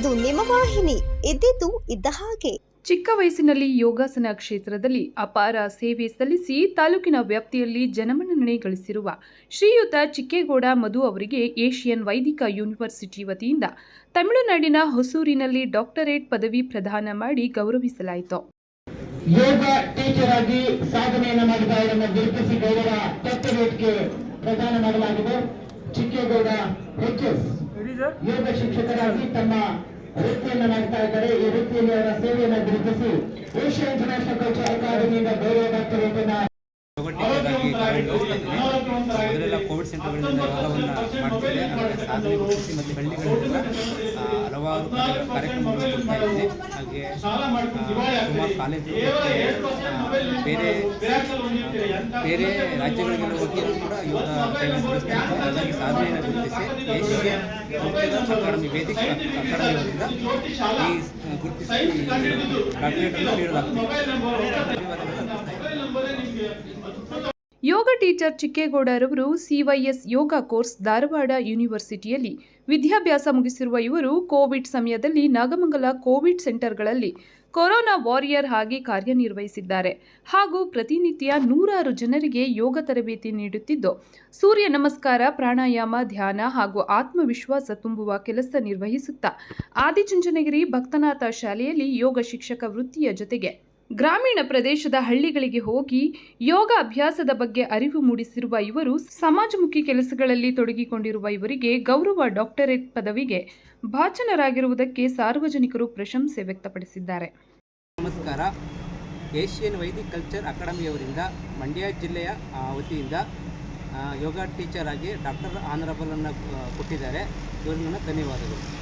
ನಿಮ್ಮ ವಾಹಿನಿ. ಇದ್ದಿದ್ದು ಇದ್ದ ಹಾಗೆ. ಚಿಕ್ಕ ವಯಸ್ಸಿನಲ್ಲಿ ಯೋಗಾಸನ ಕ್ಷೇತ್ರದಲ್ಲಿ ಅಪಾರ ಸೇವೆ ಸಲ್ಲಿಸಿ ತಾಲೂಕಿನ ವ್ಯಾಪ್ತಿಯಲ್ಲಿ ಜನಮನ್ನಣೆ ಗಳಿಸಿರುವ ಶ್ರೀಯುತ ಚಿಕ್ಕೇಗೌಡ ಮಧು ಅವರಿಗೆ ಏಷಿಯನ್ ವೈದಿಕ ಯೂನಿವರ್ಸಿಟಿ ವತಿಯಿಂದ ತಮಿಳುನಾಡಿನ ಹೊಸೂರಿನಲ್ಲಿ ಡಾಕ್ಟರೇಟ್ ಪದವಿ ಪ್ರದಾನ ಮಾಡಿ ಗೌರವಿಸಲಾಯಿತು. ಯೋಗ ಟೀಚರ್ ಆಗಿ ಸಾಧನೆಯನ್ನು ಮಾಡಿದ ಅವರನ್ನು ಗುರುತಿಸಿ ಗೌರವ ಡಾಕ್ಟರೇಟ್ಗೆ ಪ್ರದಾನ ಮಾಡಲಾಗಿದೆ. Chikkegowda H S. ಯೋಗ ಶಿಕ್ಷಕರಾಗಿ ತಮ್ಮ ವೃತ್ತಿಯನ್ನು ಮಾಡ್ತಾ ಇದ್ದಾರೆ. ಈ ವೃತ್ತಿಯಲ್ಲಿ ಅವರ ಸೇವೆಯನ್ನು ಗುರುತಿಸಿ ಏಷ್ಯಾ ಇಂಟರ್ನ್ಯಾಷನಲ್ ಕಲ್ಚರ್ ಅಕಾಡೆಮಿಯಿಂದ ಗೌರವ ಮೊದಲೆಲ್ಲ ಕೋವಿಡ್ ಸೆಂಟರ್ಗಳಿಂದ ವ್ಯವಹಾರವನ್ನು ಮತ್ತು ಹಳ್ಳಿಗಳಿಂದ ಹಲವಾರು ಕಾರ್ಯಕ್ರಮಗಳು ಹಾಗೆ ಸುಮಾರು ಕಾಲೇಜು ಬೇರೆ ಬೇರೆ ರಾಜ್ಯಗಳಿಗೆಲ್ಲ ಹೋಗಿದ್ರು ಕೂಡ ಯೋಗ ಹಾಗಾಗಿ ಸಾಧನೆಯನ್ನು ಗುರುತಿಸಿ ಏಷ್ಯನ್ ಅಕಾಡೆಮಿ ವೇದಿಕ ಅಕಾಡೆಮಿಯವರಿಂದ ಈ ಗುರುತಿಸಿ ಅರ್ಪಿಸ್ತಾ ಇದ್ದೀನಿ. ಯೋಗ ಟೀಚರ್ ಚಿಕ್ಕೇಗೌಡರವರು ಸಿವೈಎಸ್ ಯೋಗ ಕೋರ್ಸ್ ಧಾರವಾಡ ಯೂನಿವರ್ಸಿಟಿಯಲ್ಲಿ ವಿದ್ಯಾಭ್ಯಾಸ ಮುಗಿಸಿರುವ ಇವರು ಕೋವಿಡ್ ಸಮಯದಲ್ಲಿ ನಾಗಮಂಗಲ ಕೋವಿಡ್ ಸೆಂಟರ್ಗಳಲ್ಲಿ ಕೊರೋನಾ ವಾರಿಯರ್ ಆಗಿ ಕಾರ್ಯನಿರ್ವಹಿಸಿದ್ದಾರೆ. ಹಾಗೂ ಪ್ರತಿನಿತ್ಯ ನೂರಾರು ಜನರಿಗೆ ಯೋಗ ತರಬೇತಿ ನೀಡುತ್ತಿದ್ದು, ಸೂರ್ಯ ನಮಸ್ಕಾರ, ಪ್ರಾಣಾಯಾಮ, ಧ್ಯಾನ ಹಾಗೂ ಆತ್ಮವಿಶ್ವಾಸ ತುಂಬುವ ಕೆಲಸ ನಿರ್ವಹಿಸುತ್ತಾ, ಆದಿಚುಂಚನಗಿರಿ ಭಕ್ತನಾಥ ಶಾಲೆಯಲ್ಲಿ ಯೋಗ ಶಿಕ್ಷಕ ವೃತ್ತಿಯ ಜೊತೆಗೆ ಗ್ರಾಮೀಣ ಪ್ರದೇಶದ ಹಳ್ಳಿಗಳಿಗೆ ಹೋಗಿ ಯೋಗ ಅಭ್ಯಾಸದ ಬಗ್ಗೆ ಅರಿವು ಮೂಡಿಸಿರುವ ಇವರು ಸಮಾಜಮುಖಿ ಕೆಲಸಗಳಲ್ಲಿ ತೊಡಗಿಕೊಂಡಿರುವ ಇವರಿಗೆ ಗೌರವ ಡಾಕ್ಟರೇಟ್ ಪದವಿಗೆ ಭಾಚನರಾಗಿರುವುದಕ್ಕೆ ಸಾರ್ವಜನಿಕರು ಪ್ರಶಂಸೆ ವ್ಯಕ್ತಪಡಿಸಿದ್ದಾರೆ. ನಮಸ್ಕಾರ. ಏಷ್ಯನ್ ವೈದಿಕ್ ಕಲ್ಚರ್ ಅಕಾಡೆಮಿಯವರಿಂದ ಮಂಡ್ಯ ಜಿಲ್ಲೆಯ ವತಿಯಿಂದ ಯೋಗ ಟೀಚರ್ ಆಗಿ ಡಾಕ್ಟರ್ ಆನರಬಲನ್ನು ಕೊಟ್ಟಿದ್ದಾರೆ. ಇವರಿಗೆ ನನ್ನ ಧನ್ಯವಾದಗಳು.